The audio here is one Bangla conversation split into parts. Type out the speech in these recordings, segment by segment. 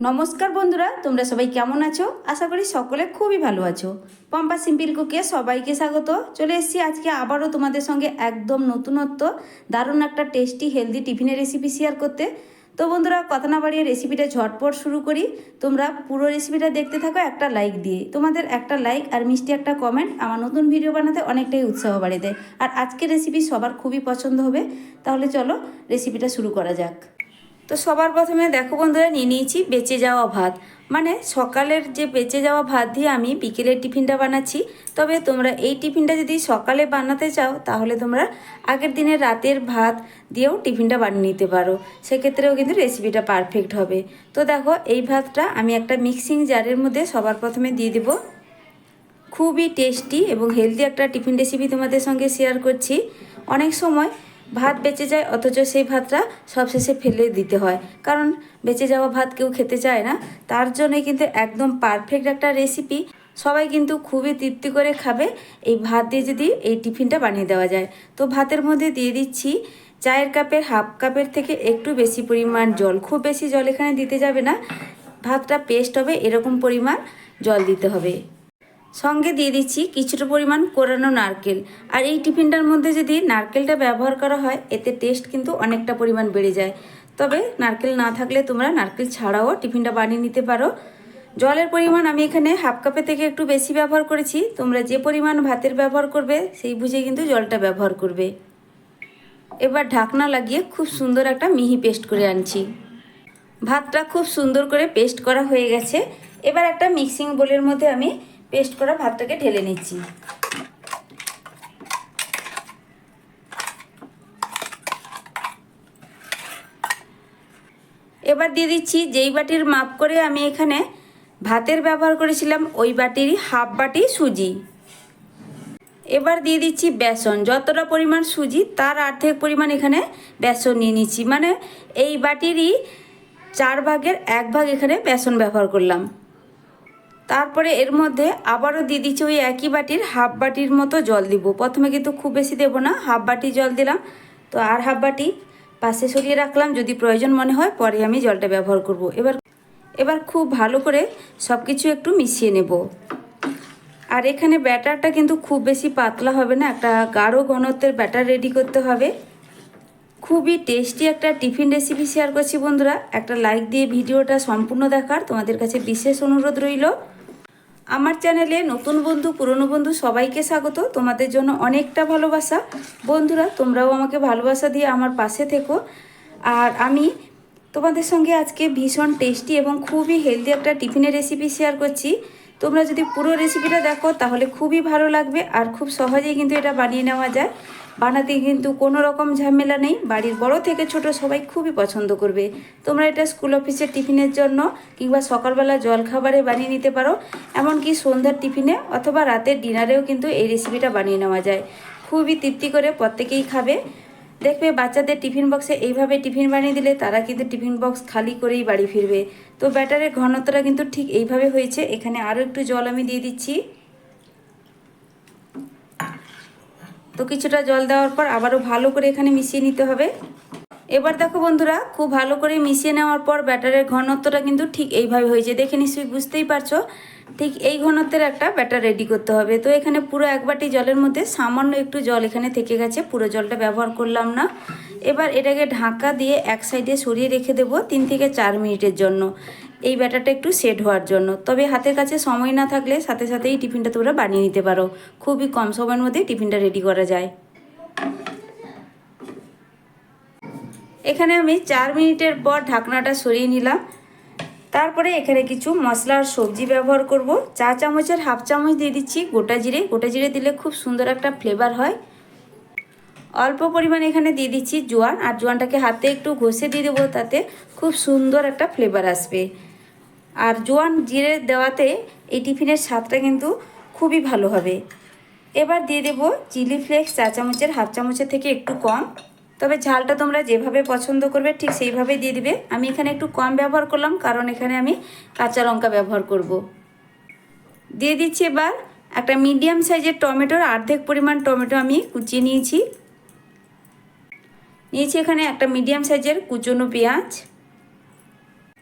নমস্কার বন্ধুরা, তোমরা সবাই কেমন আছো? আশা করি সকলে খুবই ভালো আছো। পম্পা সিম্পিল কুকে সবাইকে স্বাগত। চলে এসেছি আজকে আবারও তোমাদের সঙ্গে একদম নতুনত্ব, দারুণ একটা টেস্টি হেলদি টিফিনের রেসিপি শেয়ার করতে। তো বন্ধুরা, কথা না বাড়িয়ে রেসিপিটা ঝটপট শুরু করি। তোমরা পুরো রেসিপিটা দেখতে থাকো, একটা লাইক দিয়ে। তোমাদের একটা লাইক আর মিষ্টি একটা কমেন্ট আমার নতুন ভিডিও বানাতে অনেকটাই উৎসাহ বাড়িয়ে দেয়। আর আজকের রেসিপি সবার খুবই পছন্দ হবে। তাহলে চলো রেসিপিটা শুরু করা যাক। তো সবার প্রথমে দেখো বন্ধুরা, নিয়ে নিয়েছি বেঁচে যাওয়া ভাত। মানে সকালের যে বেঁচে যাওয়া ভাত দিয়ে আমি বিকেলের টিফিনটা বানাচ্ছি। তবে তোমরা এই টিফিনটা যদি সকালে বানাতে চাও, তাহলে তোমরা আগের দিনে রাতের ভাত দিয়েও টিফিনটা বানিয়ে নিতে পারো। সেক্ষেত্রেও কিন্তু রেসিপিটা পারফেক্ট হবে। তো দেখো, এই ভাতটা আমি একটা মিক্সিং জারের মধ্যে সবার প্রথমে দিয়ে দেবো। খুবই টেস্টি এবং হেলদি একটা টিফিন রেসিপি তোমাদের সঙ্গে শেয়ার করছি। অনেক সময় ভাত বেঁচে যায়, অথচ সেই ভাতটা সবশেষে ফেলে দিতে হয়। কারণ বেঁচে যাওয়া ভাত কেউ খেতে চায় না। তার জন্যই কিন্তু একদম পারফেক্ট একটা রেসিপি সবাই কিন্তু খুবই তৃপ্তি করে খাবে এই ভাত দিয়ে যদি এই টিফিনটা বানিয়ে দেওয়া যায়। তো ভাতের মধ্যে দিয়ে দিচ্ছি চায়ের কাপের হাফ কাপের থেকে একটু বেশি পরিমাণ জল। খুব বেশি জল এখানে দিতে যাবে না। ভাতটা পেস্ট হবে এরকম পরিমাণ জল দিতে হবে। সঙ্গে দিয়ে দিচ্ছি কিছুটা পরিমাণ কোরানো নারকেল। আর এই টিফিনটার মধ্যে যদি নারকেলটা ব্যবহার করা হয়, এতে টেস্ট কিন্তু অনেকটা পরিমাণ বেড়ে যায়। তবে নারকেল না থাকলে তোমরা নারকেল ছাড়াও টিফিনটা বানিয়ে নিতে পারো। জলের পরিমাণ আমি এখানে হাফ কাপের থেকে একটু বেশি ব্যবহার করেছি। তোমরা যে পরিমাণ ভাতের ব্যবহার করবে, সেই বুঝে কিন্তু জলটা ব্যবহার করবে। এবার ঢাকনা লাগিয়ে খুব সুন্দর একটা মিহি পেস্ট করে আনছি। ভাতটা খুব সুন্দর করে পেস্ট করা হয়ে গেছে। এবার একটা মিক্সিং বোলের মধ্যে আমি পেস্ট করা ভাতটাকে ঢেলে নিচ্ছি। এবার দিয়ে দিচ্ছি যেই বাটির মাপ করে আমি এখানে ভাতের ব্যবহার করেছিলাম, ওই বাটিরই হাফ বাটি সুজি। এবার দিয়ে দিচ্ছি বেসন। যতটা পরিমাণ সুজি, তার অর্ধেক পরিমাণ এখানে বেসন নিয়ে নিচ্ছি। মানে এই বাটিরই চার ভাগের এক ভাগ এখানে বেসন ব্যবহার করলাম। তারপরে এর মধ্যে আবারও দিয়ে দিচ্ছি ওই একই বাটির হাফ বাটির মতো জল দিব। প্রথমে কিন্তু খুব বেশি দেবো না, হাফ বাটি জল দিলাম। তো আর হাফ বাটি পাশে সরিয়ে রাখলাম, যদি প্রয়োজন মনে হয় পরে আমি জলটা ব্যবহার করব। এবার এবার খুব ভালো করে সব কিছু একটু মিশিয়ে নেব। আর এখানে ব্যাটারটা কিন্তু খুব বেশি পাতলা হবে না, একটা গাঢ় ঘনত্বের ব্যাটার রেডি করতে হবে। খুবই টেস্টি একটা টিফিন রেসিপি শেয়ার করছি বন্ধুরা। একটা লাইক দিয়ে ভিডিওটা সম্পূর্ণ দেখার তোমাদের কাছে বিশেষ অনুরোধ রইল। আমার চ্যানেলে নতুন বন্ধু, পুরনো বন্ধু সবাইকে স্বাগত। তোমাদের জন্য অনেকটা ভালোবাসা। বন্ধুরা, তোমরাও আমাকে ভালোবাসা দিয়ে আমার পাশে থেকো। আর আমি তোমাদের সঙ্গে আজকে ভীষণ টেস্টি এবং খুবই হেলদি একটা টিফিনের রেসিপি শেয়ার করছি। তোমরা যদি পুরো রেসিপিটা দেখো, তাহলে খুবই ভালো লাগবে আর খুব সহজেই কিন্তু এটা বানিয়ে নেওয়া যায়। বানাতে কিন্তু কোনো রকম ঝামেলা নেই। বাড়ির বড় থেকে ছোট সবাই খুবই পছন্দ করবে। তোমরা এটা স্কুল অফিসের টিফিনের জন্য কিংবা সকালবেলা জলখাবারে বানিয়ে নিতে পারো। এমনকি সন্ধ্যার টিফিনে অথবা রাতের ডিনারেও কিন্তু এই রেসিপিটা বানিয়ে নেওয়া যায়। খুবই তৃপ্তি করে প্রত্যেকেই খাবে। দেখবে বাচ্চাদের টিফিন বক্সে এইভাবে টিফিন বানিয়ে দিলে তারা কিন্তু টিফিন বক্স খালি করেই বাড়ি ফিরবে। তো ব্যাটারের ঘনত্বটা কিন্তু ঠিক এইভাবে হয়েছে। এখানে আরও একটু জল আমি দিয়ে দিচ্ছি। তো কিছুটা জল দেওয়ার পর আবারও ভালো করে এখানে মিশিয়ে নিতে হবে। এবার দেখো বন্ধুরা, খুব ভালো করে মিশিয়ে নেওয়ার পর ব্যাটারের ঘনত্বটা কিন্তু ঠিক এইভাবে হয়েছে। দেখে নিশ্চয়ই বুঝতেই পারছ, ঠিক এই ঘনত্বের একটা ব্যাটার রেডি করতে হবে। তো এখানে পুরো এক বাটি জলের মধ্যে সামান্য একটু জল এখানে থেকে গেছে, পুরো জলটা ব্যবহার করলাম না। এবার এটাকে ঢাকা দিয়ে এক সাইডে সরিয়ে রেখে দেব তিন থেকে চার মিনিটের জন্য, এই ব্যাটারটা একটু সেট হওয়ার জন্য। তবে হাতের কাছে সময় না থাকলে সাথে সাথেই টিফিনটা তোমরা বানিয়ে নিতে পারো। খুবই কম সময়ের মধ্যে টিফিনটা রেডি করা যায়। এখানে আমি চার মিনিটের পর ঢাকনাটা সরিয়ে নিলাম। তারপরে এখানে কিছু মশলা আর সবজি ব্যবহার করব। চা চামচের হাফ চামচ দিয়ে দিচ্ছি গোটা জিরে। গোটা জিরে দিলে খুব সুন্দর একটা ফ্লেভার হয়। অল্প পরিমাণে এখানে দিয়ে দিচ্ছি জোয়ান। আর জোয়ানটাকে হাতে একটু ঘষে দিয়ে দেবো তাতে খুব সুন্দর একটা ফ্লেভার আসবে। আর জোয়ান জিরে দেওয়াতে এই টিফিনের স্বাদটা কিন্তু খুবই ভালো হবে। এবার দিয়ে দেব চিলি ফ্লেক্স চা চামচের হাফ চামচের থেকে একটু কম। তবে ঝালটা তোমরা যেভাবে পছন্দ করবে ঠিক সেইভাবে দিয়ে দিবে। আমি এখানে একটু কম ব্যবহার করলাম, কারণ এখানে আমি কাঁচা লঙ্কা ব্যবহার করব। দিয়ে দিচ্ছি এবার একটা মিডিয়াম সাইজের টমেটোর অর্ধেক পরিমাণ টমেটো আমি কুচিয়ে নিয়েছি। নিয়েছি এখানে একটা মিডিয়াম সাইজের কুচনো পেঁয়াজ।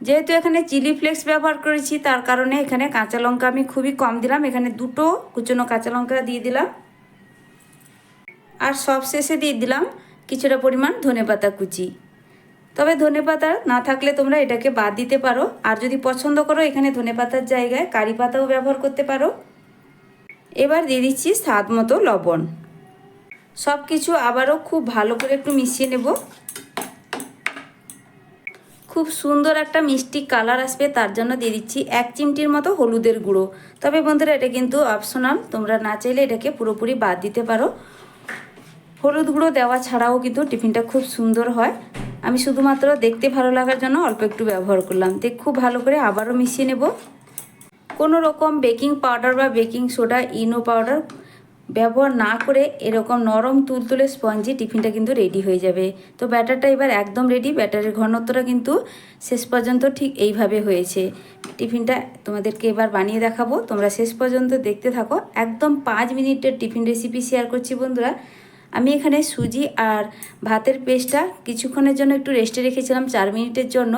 যেহেতু এখানে চিলি ফ্লেক্স ব্যবহার করেছি, তার কারণে এখানে কাঁচা লঙ্কা আমি খুবই কম দিলাম। এখানে দুটো কুচনো কাঁচা লঙ্কা দিয়ে দিলাম। আর সব শেষে দিয়ে দিলাম কিছুটা পরিমাণ ধনেপাতা কুচি। তবে ধনেপাতা না থাকলে তোমরা এটাকে বাদ দিতে পারো। আর যদি পছন্দ করো, এখানে ধনেপাতার জায়গায় কারি পাতাও ব্যবহার করতে পারো। এবার দিয়ে দিচ্ছি স্বাদ মতো লবণ। সব কিছু আবারও খুব ভালো করে একটু মিশিয়ে নেব। খুব সুন্দর একটা মিষ্টি কালার আসবে, তার জন্য দিয়ে দিচ্ছি এক চিমটির মতো হলুদের গুঁড়ো। তবে বন্ধুরা, এটা কিন্তু অপশনাল তোমরা না চাইলে এটাকে পুরোপুরি বাদ দিতে পারো। হলুদ গুঁড়ো দেওয়া ছাড়াও কিন্তু টিফিনটা খুব সুন্দর হয়। আমি শুধুমাত্র দেখতে ভালো লাগার জন্য অল্প একটু ব্যবহার করলাম। তো খুব ভালো করে আবারও মিশিয়ে নেব। কোনো রকম বেকিং পাউডার বা বেকিং সোডা, ইনো পাউডার ব্যবহার না করে এরকম নরম তুলতুলে স্পঞ্জি টিফিনটা কিন্তু রেডি হয়ে যাবে। তো ব্যাটারটা এবার একদম রেডি। ব্যাটারের ঘনত্বটা কিন্তু শেষ পর্যন্ত ঠিক এইভাবে হয়েছে। টিফিনটা তোমাদেরকে এবার বানিয়ে দেখাবো। তোমরা শেষ পর্যন্ত দেখতে থাকো। একদম পাঁচ মিনিটের টিফিন রেসিপি শেয়ার করছি বন্ধুরা। আমি এখানে সুজি আর ভাতের পেস্টটা কিছুক্ষণের জন্য একটু রেস্টে রেখেছিলাম, চার মিনিটের জন্য।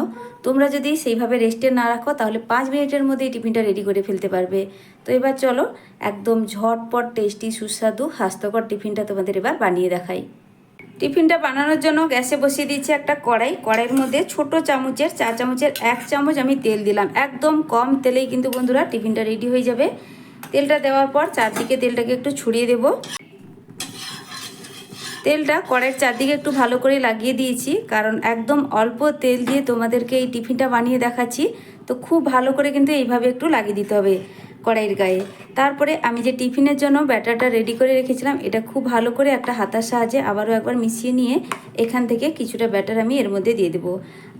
তোমরা যদি সেইভাবে রেস্টে না রাখো, তাহলে পাঁচ মিনিটের মধ্যে এই টিফিনটা রেডি করে ফেলতে পারবে। তো এবার চলো, একদম ঝটপট, টেস্টি, সুস্বাদু, স্বাস্থ্যকর টিফিনটা তোমাদের এবার বানিয়ে দেখাই। টিফিনটা বানানোর জন্য গ্যাসে বসিয়ে দিচ্ছি একটা কড়াই। কড়াইয়ের মধ্যে ছোট চামচের চা চামচের এক চামচ আমি তেল দিলাম। একদম কম তেলেই কিন্তু বন্ধুরা টিফিনটা রেডি হয়ে যাবে। তেলটা দেওয়ার পর চারদিকে তেলটাকে একটু ছড়িয়ে দেবো। তেলটা কড়াইয়ের চারদিকে একটু ভালো করে লাগিয়ে দিয়েছি, কারণ একদম অল্প তেল দিয়ে তোমাদেরকে এই টিফিনটা বানিয়ে দেখাচ্ছি। তো খুব ভালো করে কিন্তু এইভাবে একটু লাগিয়ে দিতে হবে কড়াইয়ের গায়ে। তারপরে আমি যে টিফিনের জন্য ব্যাটারটা রেডি করে রেখেছিলাম, এটা খুব ভালো করে একটা হাতার সাহায্যে আবারও একবার মিশিয়ে নিয়ে এখান থেকে কিছুটা ব্যাটার আমি এর মধ্যে দিয়ে দেবো।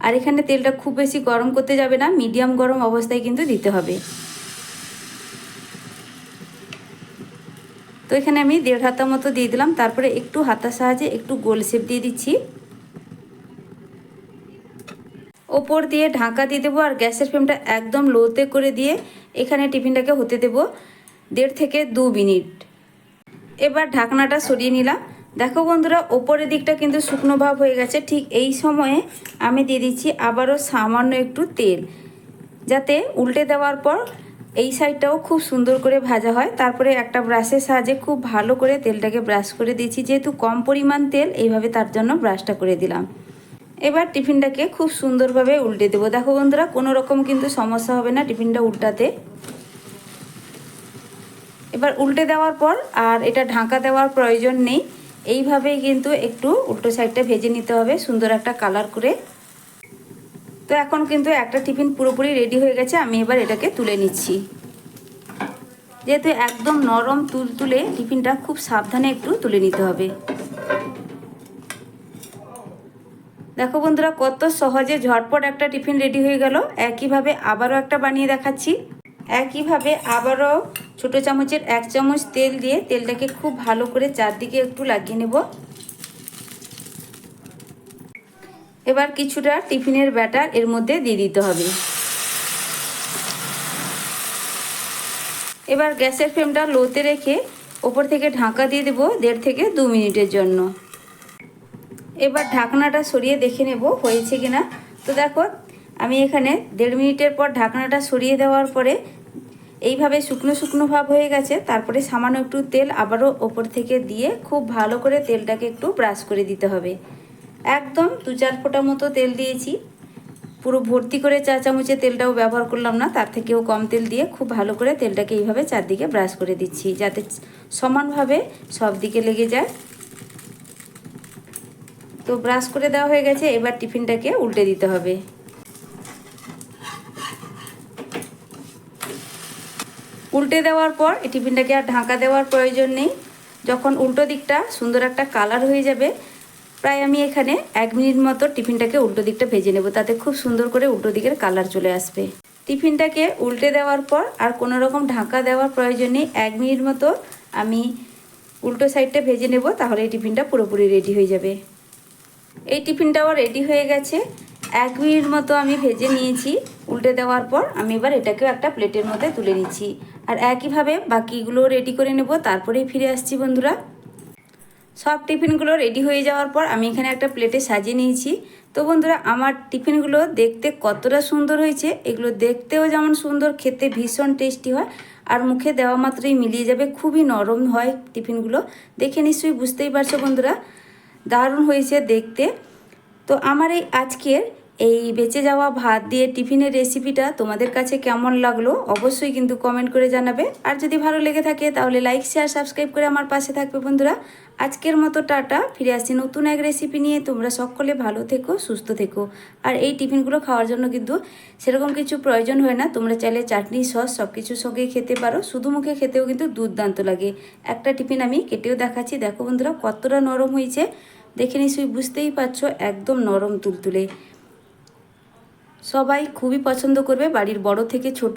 আর এখানে তেলটা খুব বেশি গরম করতে যাবে না, মিডিয়াম গরম অবস্থায় কিন্তু দিতে হবে। তো এখানে আমি দেড় হাতা মতো দিয়ে দিলাম, তারপরে একটু হাতার সাহায্যে একটু গোল শেপ দিয়ে দিচ্ছি। ওপর দিয়ে ঢাকা দিয়ে দেবো আর গ্যাসের ফ্লেমটা একদম লোতে করে দিয়ে এখানে টিফিনটাকে হতে দেব দেড় থেকে দু মিনিট। এবার ঢাকনাটা সরিয়ে নিলাম। দেখো বন্ধুরা, ওপরের দিকটা কিন্তু শুকনো ভাব হয়ে গেছে। ঠিক এই সময়ে আমি দিয়ে দিচ্ছি আবারও সামান্য একটু তেল, যাতে উল্টে দেওয়ার পর এই সাইডটাও খুব সুন্দর করে ভাজা হয়। তারপরে একটা ব্রাশের সাহায্যে খুব ভালো করে তেলটাকে ব্রাশ করে দিয়েছি। যেহেতু কম পরিমাণ তেল, এইভাবে তার জন্য ব্রাশটা করে দিলাম। এবার টিফিনটাকে খুব সুন্দরভাবে উল্টে দেবো। দেখো বন্ধুরা, কোনো রকম কিন্তু সমস্যা হবে না টিফিনটা উল্টাতে। এবার উল্টে দেওয়ার পর, আর এটা ঢাকা দেওয়ার প্রয়োজন নেই। এইভাবেই কিন্তু একটু উল্টো সাইডটা ভেজে নিতে হবে, সুন্দর একটা কালার করে। তো এখন কিন্তু একটা টিফিন পুরোপুরি রেডি হয়ে গেছে, আমি এবার এটাকে তুলে নিচ্ছি। যেহেতু একদম নরম তুল তুলে টিফিনটা খুব সাবধানে একটু তুলে নিতে হবে। দেখো বন্ধুরা, কত সহজে ঝটপট একটা টিফিন রেডি হয়ে গেল। একইভাবে আবারও একটা বানিয়ে দেখাচ্ছি। একইভাবে আবারও ছোটো চামচের এক চামচ তেল দিয়ে তেলটাকে খুব ভালো করে চারদিকে একটু লাগিয়ে নেব। এবার কিছুটা টিফিনের ব্যাটার এর মধ্যে দিয়ে দিতে হবে। এবার গ্যাসের ফ্লেমটা লোতে রেখে ওপর থেকে ঢাকা দিয়ে দেবো দেড় থেকে দু মিনিটের জন্য। এবার ঢাকনাটা সরিয়ে দেখে নেব হয়েছে কিনা। তো দেখো, আমি এখানে দেড় মিনিটের পর ঢাকনাটা সরিয়ে দেওয়ার পরে এইভাবে শুকনো শুকনো ভাব হয়ে গেছে, তারপরে সামান্য একটু তেল আবারও ওপর থেকে দিয়ে খুব ভালো করে তেলটাকে একটু ব্রাশ করে দিতে হবে। একদম দু চার ফোঁটা মতো তেল দিয়েছি। পুরো ভর্তি করে চা চামচে তেলটাও ব্যবহার করলাম না, তার থেকেও কম তেল দিয়ে খুব ভালো করে তেলটাকে এইভাবে চারদিকে ব্রাশ করে দিচ্ছি, যাতে সমানভাবে সব দিকে লেগে যায়। তো ব্রাশ করে দেওয়া হয়ে গেছে, এবার টিফিনটাকে উল্টে দিতে হবে। উল্টে দেওয়ার পর, এই টিফিনটাকে আর ঢাকা দেওয়ার প্রয়োজন নেই। যখন উল্টো দিকটা সুন্দর একটা কালার হয়ে যাবে প্রায় আমি এখানে এক মিনিট মতো টিফিনটাকে উল্টো দিকটা ভেজে নেব। তাতে খুব সুন্দর করে উল্টো দিকের কালার চলে আসবে। টিফিনটাকে উল্টে দেওয়ার পর আর কোনো রকম ঢাকা দেওয়ার প্রয়োজন নেই। এক মিনিট মতো আমি উল্টো সাইডটা ভেজে নেব, তাহলে এই টিফিনটা পুরোপুরি রেডি হয়ে যাবে। এই টিফিনটাও রেডি হয়ে গেছে। এক মিনিট মতো আমি ভেজে নিয়েছি। উল্টে দেওয়ার পর আমি এবার এটাকেও একটা প্লেটের মধ্যে তুলে নিচ্ছি। আর একইভাবে বাকিগুলো রেডি করে নেব। তারপরেই ফিরে আসছি বন্ধুরা। সব টিফিনগুলো রেডি হয়ে যাওয়ার পর আমি এখানে একটা প্লেটে সাজিয়ে নিয়েছি। তো বন্ধুরা, আমার টিফিনগুলো দেখতে কতটা সুন্দর হয়েছে, এগুলো দেখতেও যেমন সুন্দর, খেতে ভীষণ টেস্টি হয়। আর মুখে দেওয়া মাত্রই মিলিয়ে যাবে, খুবই নরম হয় টিফিনগুলো। দেখে নিশ্চয়ই বুঝতেই পারছ বন্ধুরা, দারুণ হয়েছে দেখতে। তো আমার এই আজকের এই বেঁচে যাওয়া ভাত দিয়ে টিফিনের রেসিপিটা তোমাদের কাছে কেমন লাগল অবশ্যই কিন্তু কমেন্ট করে জানাবে। আর যদি ভালো লেগে থাকে তাহলে লাইক শেয়ার সাবস্ক্রাইব করে আমার পাশে থাকবে বন্ধুরা। আজকের মতো টাটা, ফিরে আসছি নতুন এক রেসিপি নিয়ে। তোমরা সকলে ভালো থেকো, সুস্থ থেকো। আর এই টিফিনগুলো খাওয়ার জন্য কিন্তু সেরকম কিছু প্রয়োজন হয় না। তোমরা চাইলে চাটনি, সস সব কিছুর সঙ্গেই খেতে পারো। শুধু মুখে খেতেও কিন্তু দুর্দান্ত লাগে। একটা টিফিন আমি কেটেও দেখাচ্ছি। দেখো বন্ধুরা কতটা নরম হয়েছে। দেখে নিশ্চয়ই বুঝতেই পারছ, একদম নরম তুলতুলে। সবাই খুবই পছন্দ করবে বাড়ির বড় থেকে ছোট।